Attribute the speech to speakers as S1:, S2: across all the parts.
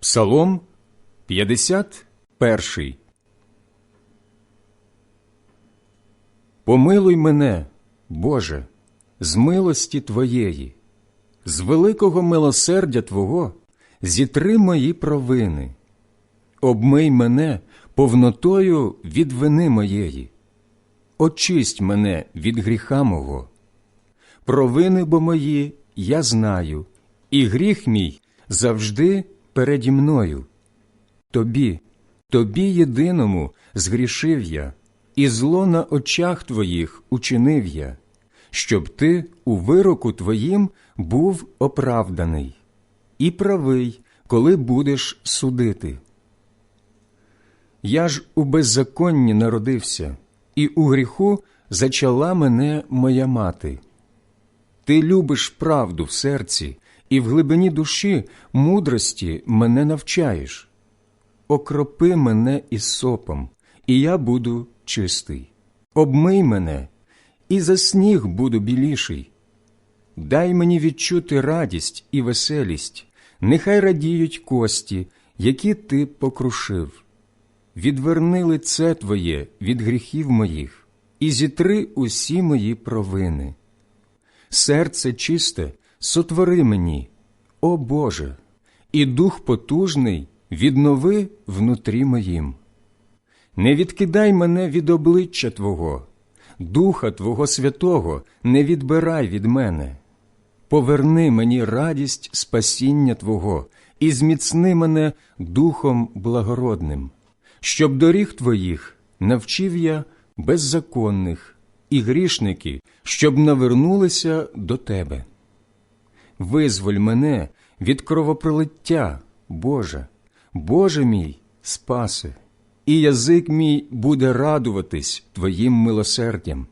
S1: Псалом 51 Помилуй мене, Боже, з милості Твоєї, з великого милосердя Твого зітри мої провини, обмий мене повнотою від вини моєї, очисть мене від гріха мого. Провини бо мої я знаю, і гріх мій завжди переді мною. Тобі, тобі єдиному згрішив я, і зло на очах твоїх учинив я, щоб ти у вироку твоїм був оправданий, і правий, коли будеш судити. Я ж у беззаконні народився, і у гріху зачала мене моя мати. Ти любиш правду в серці, і в глибині душі мудрості мене навчаєш. Окропи мене із сопом, і я буду чистий. Обмий мене, і за сніг буду біліший. Дай мені відчути радість і веселість, нехай радіють кості, які ти покрушив. Відверни лице Твоє від гріхів моїх, і зітри усі мої провини. Серце чисте сотвори мені, о Боже, і дух потужний віднови внутрі моїм. Не відкидай мене від обличчя Твого, Духа Твого Святого не відбирай від мене. Поверни мені радість спасіння Твого і зміцни мене Духом благородним, щоб доріг Твоїх навчив я беззаконних і грішники, щоб навернулися до Тебе. Визволь мене від кровопролиття, Боже, Боже мій, спаси, і язик мій буде радуватись Твоїм милосердям.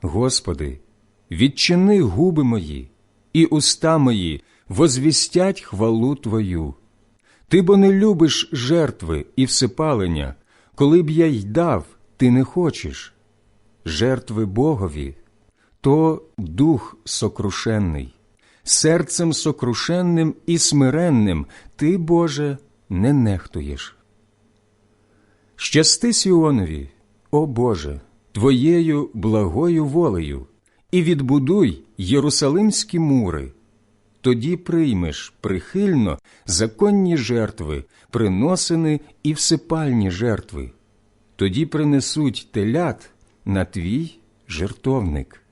S1: Господи, відчини губи мої, і уста мої возвістять хвалу Твою. Ти бо не любиш жертви і всипалення, коли б я й дав, ти не хочеш. Жертви Богові то дух сокрушенний, серцем сокрушенним і смиренним ти, Боже, не нехтуєш. Щасти Сіонові, о Боже, Твоєю благою волею, і відбудуй Єрусалимські мури. Тоді приймеш прихильно законні жертви, приносини і всипальні жертви, тоді принесуть телят на твій жертовник.